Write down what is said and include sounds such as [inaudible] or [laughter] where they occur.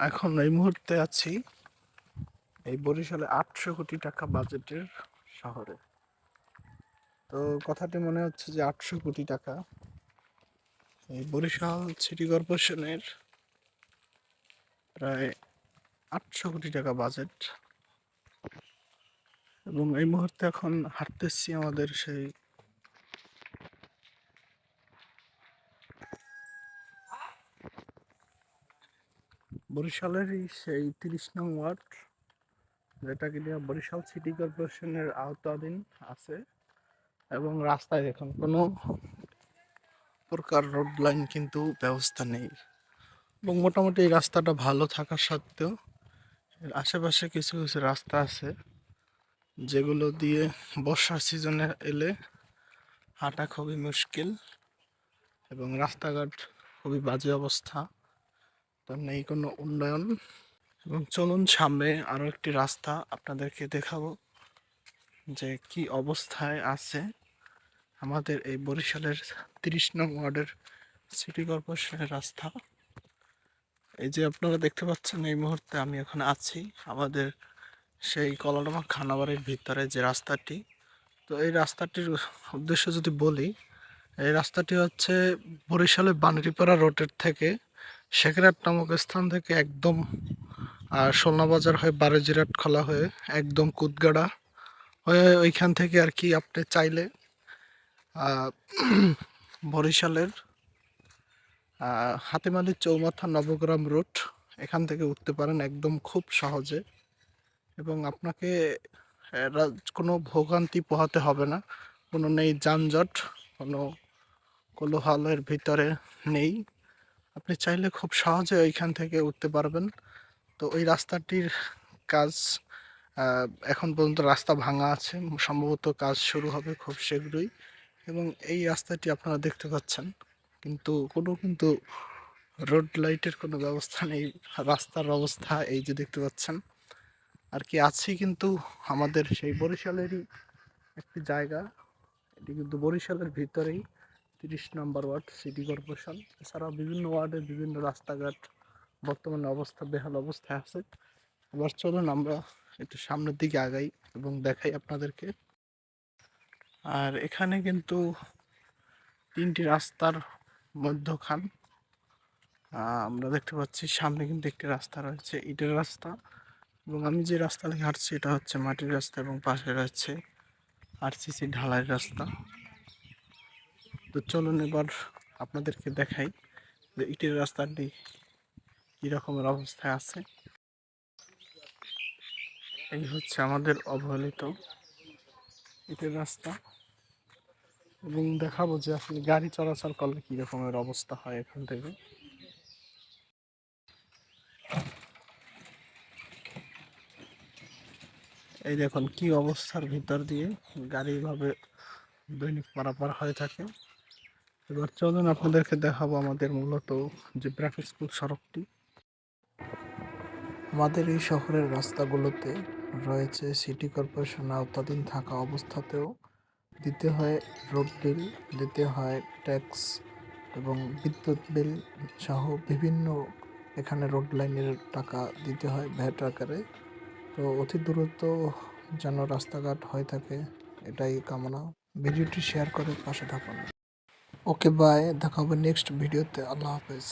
এখন এই মুহূর্তে আছি এই বরিশালে আটশো কোটি টাকা বাজেটের শহরে। তো কথাটি মনে হচ্ছে যে আটশো কোটি টাকা এই বরিশাল সিটি কর্পোরেশনের প্রায় আটশো কোটি টাকা বাজেট। এবং এই মুহূর্তে এখন হাঁটতেছি আমাদের সেই বরিশালেরই সেই তিরিশ নং ওয়ার্ড যেটা কিনা বরিশাল সিটি কর্পোরেশনের আওতাধীন আছে এবং রাস্তায় এখন কোনো প্রকার রোড লাইন কিন্তু ব্যবস্থা নেই। এবং মোটামুটি এই রাস্তাটা ভালো থাকা সত্ত্বেও এর আশেপাশে কিছু কিছু রাস্তা আছে যেগুলো দিয়ে বর্ষার সিজনে এলে হাঁটা খুবই মুশকিল এবং রাস্তাঘাট খুবই বাজে অবস্থা। তার নেই কোনো উন্নয়ন। এবং চলুন সামনে আরও একটি রাস্তা আপনাদেরকে দেখাবো যে কি অবস্থায় আছে আমাদের এই বরিশালের তিরিশ নং ওয়ার্ডের সিটি কর্পোরেশনের রাস্তা। এই যে আপনারা দেখতে পাচ্ছেন, এই মুহূর্তে আমি এখন আছি। আমাদের সেই কলাডামা খানাবাড়ির ভিতরে যে রাস্তাটি, তো এই রাস্তাটির উদ্দেশ্য যদি বলি, এই রাস্তাটি হচ্ছে বরিশালের বানেরিপাড়া রোডের থেকে শেখরাট নামক স্থান থেকে একদম সোলনা বাজার হয়ে বারোজিরাট খোলা হয়ে একদম কুদগাড়া হয়ে ওইখান থেকে আর কি আপনি চাইলে [clears throat] বরিশালের হাতিমালি চৌমাথা নবগ্রাম রুট এখান থেকে উঠতে পারেন একদম খুব সহজে এবং আপনাকে কোনো ভোগান্তি পোহাতে হবে না। কোনো নেই যানজট, কোনো কোলোহালের ভিতরে নেই। আপনি চাইলে খুব সহজে ওইখান থেকে উঠতে পারবেন। তো ওই রাস্তাটির কাজ এখন পর্যন্ত রাস্তা ভাঙা আছে। সম্ভবত কাজ শুরু হবে খুব শীঘ্রই এবং এই রাস্তাটি আপনারা দেখতে পাচ্ছেন। কিন্তু কোনো কিন্তু রোড লাইটের কোনো ব্যবস্থা নেই। রাস্তার অবস্থা এই যে দেখতে পাচ্ছেন। আর কি আছে কিন্তু আমাদের সেই বরিশালেরই একটি জায়গা। এটি কিন্তু বরিশালের ভিতরেই। তিরিশ নম্বর ওয়ার্ড, সিটি কর্পোরেশন। এছাড়াও বিভিন্ন ওয়ার্ডে বিভিন্ন রাস্তাঘাট, বর্তমানে অবস্থা, বেহাল অবস্থায় আছে। এবার চলুন আমরা একটু সামনের দিকে আগাই এবং দেখাই আপনাদেরকে। আর এখানে কিন্তু তিনটি রাস্তার মধ্যখান। আমরা দেখতে পাচ্ছি সামনে কিন্তু একটি রাস্তা রয়েছে, ইটের রাস্তা। এবং আমি যে রাস্তা হাঁটছি এটা হচ্ছে মাটির রাস্তা এবং পাশে রয়েছে আরসিসি ঢালাই রাস্তা। তো চলুন এবার আপনাদেরকে দেখাই যে ইটের রাস্তাটি কী রকমের অবস্থায় আছে। এই হচ্ছে আমাদের অবহেলিত ইটের রাস্তা। এবং দেখাবো যে আসলে গাড়ি চলাচল করলে কী রকমের অবস্থা হয় এখান থেকে। এই দেখুন কি অবস্থার ভিতর দিয়ে গাড়ি ভাবে দৈনিক পারাপার হয়ে থাকে। এবার চলুন আপনাদেরকে দেখাবো আমাদের মূলত যে ব্রাক স্কুল সড়কটি। আমাদের এই শহরের রাস্তাগুলোতে রয়েছে সিটি কর্পোরেশন আওতাধীন থাকা অবস্থাতেও দিতে হয় রোড বিল দিতে হয় ট্যাক্স এবং বিদ্যুৎ বিল সহ বিভিন্ন এখানে রোড লাইনের টাকা দিতে হয় ভ্যাট আকারে। তো অতি দ্রুত যেন রাস্তাঘাট হয়ে থাকে, এটাই কামনা। ভিডিওটি শেয়ার করে পাশে থাকুন। ওকে বাই দেখা হবে নেক্সট ভিডিওতে আল্লাহ হাফেজ.